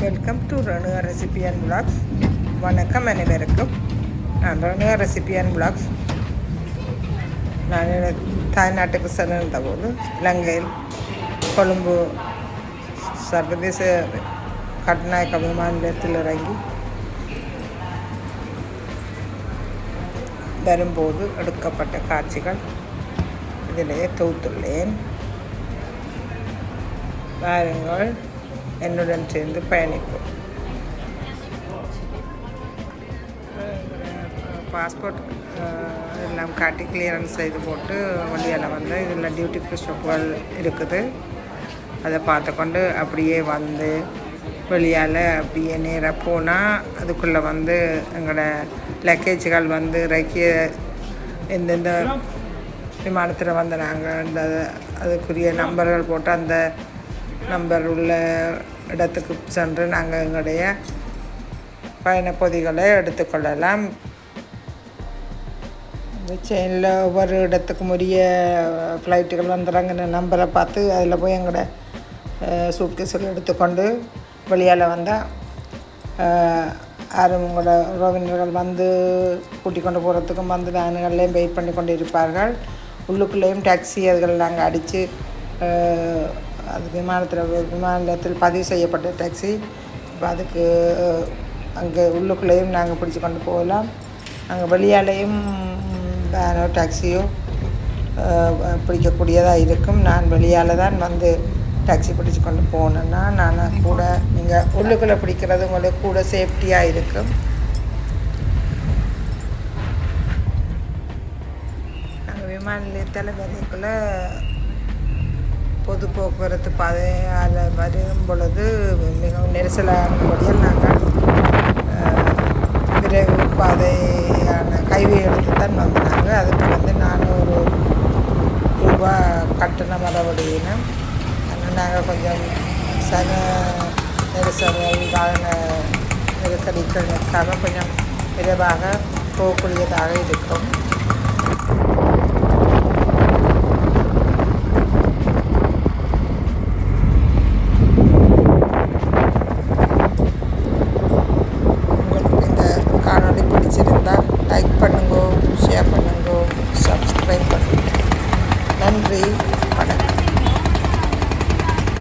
Welcome to Renuka recipe and blogs வணக்கம் அனைவருக்கும். நான் ரணுகா ரெசிபி அண்ட் பிளாக்ஸ் நான் எனது தாய்நாட்டுக்கு சென்றிருந்த போது. இலங்கையில் கொழும்பு சர்வதேச கட்நாயக்க விமான நிலையத்தில் இறங்கி வரும்போது எடுக்கப்பட்ட காட்சிகள். இதிலேயே தொகுத்துள்ளேன். பாருங்கள். என்னுடன் சேர்ந்து பயணிப்போம். பாஸ்போர்ட் எல்லாம் காட்டி கிளியரன்ஸ் செய்து போட்டு வழியால் வந்து இதில் டியூட்டி ஃப்ரீ ஷாப்புகள் இருக்குது. அதை பார்த்துக்கொண்டு அப்படியே வந்து வெளியால் அப்படியே நேராக போனால் அதுக்குள்ளே வந்து எங்களோட லக்கேஜ்கள் வந்து இறக்கிய எந்தெந்த விமானத்தில் வந்து நாங்கள் அந்த அதுக்குரிய நம்பர்கள் போட்டு அந்த நம்பர் உள்ள இடத்துக்கு சென்று நாங்கள் எங்களுடைய பயணப்பொதிகளை எடுத்துக்கொள்ளலாம். செயினில் ஒவ்வொரு இடத்துக்கும் உரிய ஃப்ளைட்டுகள் வந்துடுறாங்கன்னு நம்பரை பார்த்து அதில் போய் எங்களோட சூட்கேஸ்கள் எடுத்துக்கொண்டு வெளியால் வந்தால் யாரும் உங்களோட உறவினர்கள் வந்து கூட்டிக் கொண்டு போகிறதுக்கும் வந்து வேனுகள்லேயும் வெயிட் பண்ணி கொண்டு இருப்பார்கள் உள்ளுக்குள்ளேயும் டாக்ஸி அதுகள் நாங்கள் அடித்து அது விமானத்தில் விமான நிலையத்தில் பதிவு செய்யப்பட்ட டாக்ஸி இப்போ அதுக்கு அங்கே உள்ளுக்குள்ளேயும் நாங்கள் பிடிச்சி கொண்டு போகலாம். அங்கே வெளியாலேயும் வேனோ டாக்ஸியோ பிடிக்கக்கூடியதாக இருக்கும். நான் வெளியால் தான் வந்து டாக்ஸி பிடிச்சி கொண்டு போனேன்னா நான் கூட நீங்கள் உள்ளுக்குள்ளே பிடிக்கிறது உங்களுக்கு கூட சேஃப்டியாக இருக்கும். நாங்கள் விமான நிலையத்தில் வரைக்குள்ள பொது போக்குவரத்து பாதையால் வரும் பொழுது மிகவும் நெரிசலானபடியால் நாங்கள் விரைவு பாதையான கைவை எடுத்து தான் வந்தாங்க. அதுக்கு வந்து நானூறு ரூபா கட்டணம் வரவழையினோம் ஆனால் நாங்கள் கொஞ்சம் சன நெரிசல் வாகன நெருக்கடிகள் நிற்காமல் கொஞ்சம் விரைவாக போகக்கூடியதாக இருக்கும்.